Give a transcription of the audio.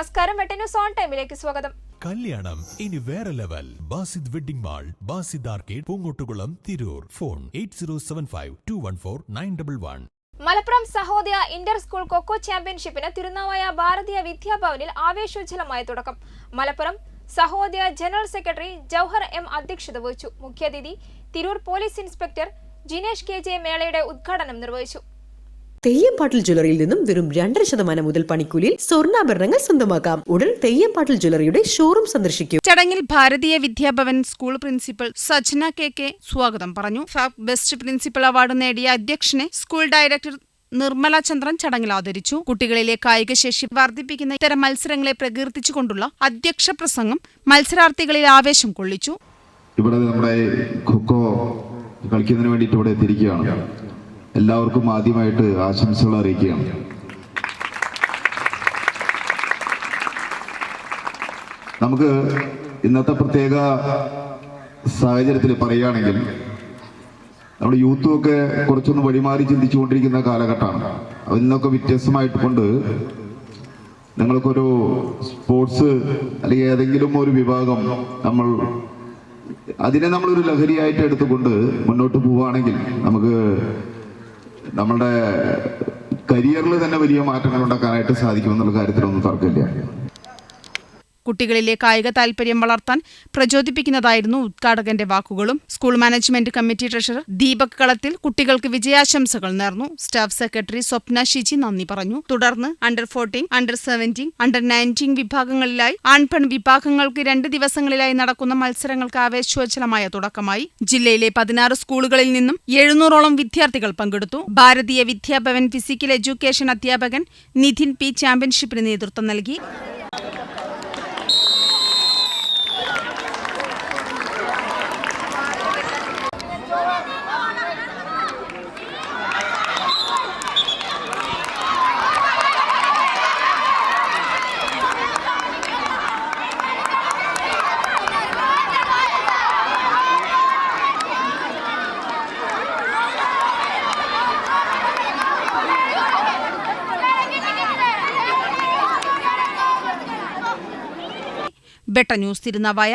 എട്ട് വെട്ടന്യൂസ് ഓൺ ടൈമിലേക്ക് സ്വാഗതം. കല്യാണം ഇനി വേറെ level. Basid wedding mall Basid arcade Poongottukulam Tirur. Phone eight zero seven five two one four nine double one. Malappuram Sahodaya inter school kho kho ചാമ്പ്യൻഷിപ്പിന് Thirunavaya Bharatiya വിദ്യാഭവനിൽ ആവേശോജ്ജലമായ തുടക്കം. Malappuram Sahodaya general secretary Jouhar M അധ്യക്ഷത വഹിച്ചു. മുഖ്യാതിഥി Tirur police inspector Jinesh K J മേളയുടെ ഉദ്ഘാടനം നിർവഹിച്ചു. തെയ്യംപാട്ടിൽ ജ്വല്ലറിയിൽ നിന്നും വെറും രണ്ടര ശതമാനം മുതൽ പണിക്കൂലിയിൽ സ്വർണാഭരണങ്ങൾ സ്വന്തമാക്കാം. ഉടൻ തെയ്യംപാട്ടിൽ ജ്വല്ലറിയുടെ ഷോറൂം സന്ദർശിക്കും. ചടങ്ങിൽ Bharatiya Vidya Bhavan school principal Sajna K K സ്വാഗതം പറഞ്ഞു. ഫാബ് ബെസ്റ്റ് പ്രിൻസിപ്പൽ അവാർഡ് നേടിയ അധ്യക്ഷനെ സ്കൂൾ ഡയറക്ടർ നിർമ്മല ചന്ദ്രൻ ചടങ്ങിൽ ആദരിച്ചു. കുട്ടികളിലെ കായികശേഷി വർദ്ധിപ്പിക്കുന്ന ഇത്തരം മത്സരങ്ങളെ പ്രകീർത്തിച്ചുകൊണ്ടുള്ള അധ്യക്ഷ പ്രസംഗം മത്സരാർത്ഥികളിൽ ആവേശം കൊള്ളിച്ചു. ഇവിടെ നമ്മുടെ ഖോഖോ കളിക്കുന്നതിന് വേണ്ടിയിട്ട് ഇവിടെ എത്തിയിരിക്കുകയാണ്. എല്ലാവർക്കും ആദ്യമായിട്ട് ആശംസകൾ അറിയിക്കുകയാണ്. നമുക്ക് ഇന്നത്തെ പ്രത്യേക സാഹചര്യത്തിൽ പറയുകയാണെങ്കിൽ നമ്മുടെ യൂത്തും ഒക്കെ കുറച്ചൊന്ന് വഴിമാറി ചിന്തിച്ചുകൊണ്ടിരിക്കുന്ന കാലഘട്ടമാണ്. അതിൽ നിന്നൊക്കെ വ്യത്യസ്തമായിട്ട് കൊണ്ട് നിങ്ങൾക്കൊരു സ്പോർട്സ് അല്ലെങ്കിൽ ഏതെങ്കിലും ഒരു വിഭാഗം നമ്മൾ അതിനെ നമ്മളൊരു ലഹരിയായിട്ട് എടുത്തുകൊണ്ട് മുന്നോട്ട് പോവുകയാണെങ്കിൽ നമുക്ക് നമ്മളുടെ കരിയറിൽ തന്നെ വലിയ മാറ്റങ്ങൾ ഉണ്ടാക്കാനായിട്ട് സാധിക്കുമെന്നുള്ള കാര്യത്തിലൊന്നും തർക്കമില്ല. കുട്ടികളിലെ കായിക താൽപര്യം വളർത്താൻ പ്രചോദിപ്പിക്കുന്നതായിരുന്നു ഉദ്ഘാടകന്റെ വാക്കുകളും. School management committee treasurer Deepak Kalathil കുട്ടികൾക്ക് വിജയാശംസകൾ നേർന്നു. സ്റ്റാഫ് സെക്രട്ടറി സ്വപ്ന ഷിജി നന്ദി പറഞ്ഞു. തുടർന്ന് under fourteen under seventeen under nineteen വിഭാഗങ്ങളിലായി ആൺപെൺ വിഭാഗങ്ങൾക്ക് രണ്ട് ദിവസങ്ങളിലായി നടക്കുന്ന മത്സരങ്ങൾക്ക് ആവേശോജ്ജലമായ തുടക്കമായി. ജില്ലയിലെ പതിനാറ് സ്കൂളുകളിൽ നിന്നും എഴുന്നൂറോളം വിദ്യാർത്ഥികൾ പങ്കെടുത്തു. ഭാരതീയ വിദ്യാഭവൻ ഫിസിക്കൽ എഡ്യൂക്കേഷൻ അധ്യാപകൻ നിധിൻ പി ചാമ്പ്യൻഷിപ്പിന് നേതൃത്വം നൽകി. ബെട്ട ന്യൂസ് തിരുനാവായ